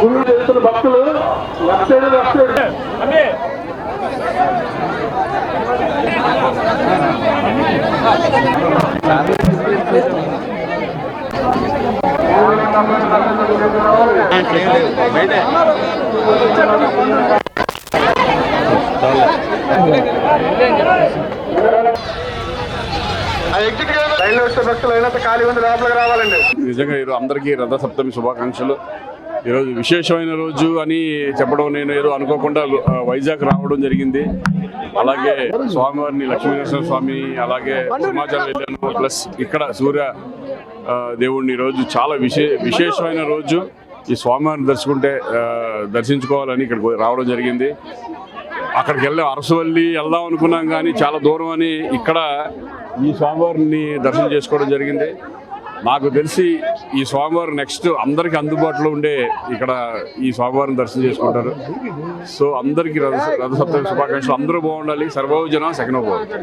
గురువు చేస్తున్న భక్తులు లెఫ్ట్ సైడ్ లెఫ్ట్ నిజంగా ఈరోజు అందరికీ రథ సప్తమి శుభాకాంక్షలు. ఈరోజు విశేషమైన రోజు అని చెప్పడం నేను ఏదో అనుకోకుండా వైజాగ్ రావడం జరిగింది. అలాగే స్వామివారిని లక్ష్మీనరసింహ స్వామి అలాగే సింహాచలం వెళ్ళాను ప్లస్ ఇక్కడ సూర్య దేవుడిని ఈరోజు చాలా విశే విశేషమైన రోజు. ఈ స్వామివారిని దర్శకుంటే దర్శించుకోవాలని ఇక్కడికి రావడం జరిగింది. అక్కడికి వెళ్ళి అరసవల్లి వెళ్దాం అనుకున్నాం కానీ చాలా దూరం అని ఇక్కడ ఈ స్వామివారిని దర్శనం చేసుకోవడం జరిగింది. నాకు తెలిసి ఈ స్వామివారు నెక్స్ట్ అందరికీ అందుబాటులో ఉండే ఇక్కడ ఈ స్వామివారిని దర్శనం చేసుకుంటారు. సో అందరికీ రథ రథసప్తమి శుభాకాంక్షలు. అందరూ బాగుండాలి. సర్వజన సెకండ్ బాగుంది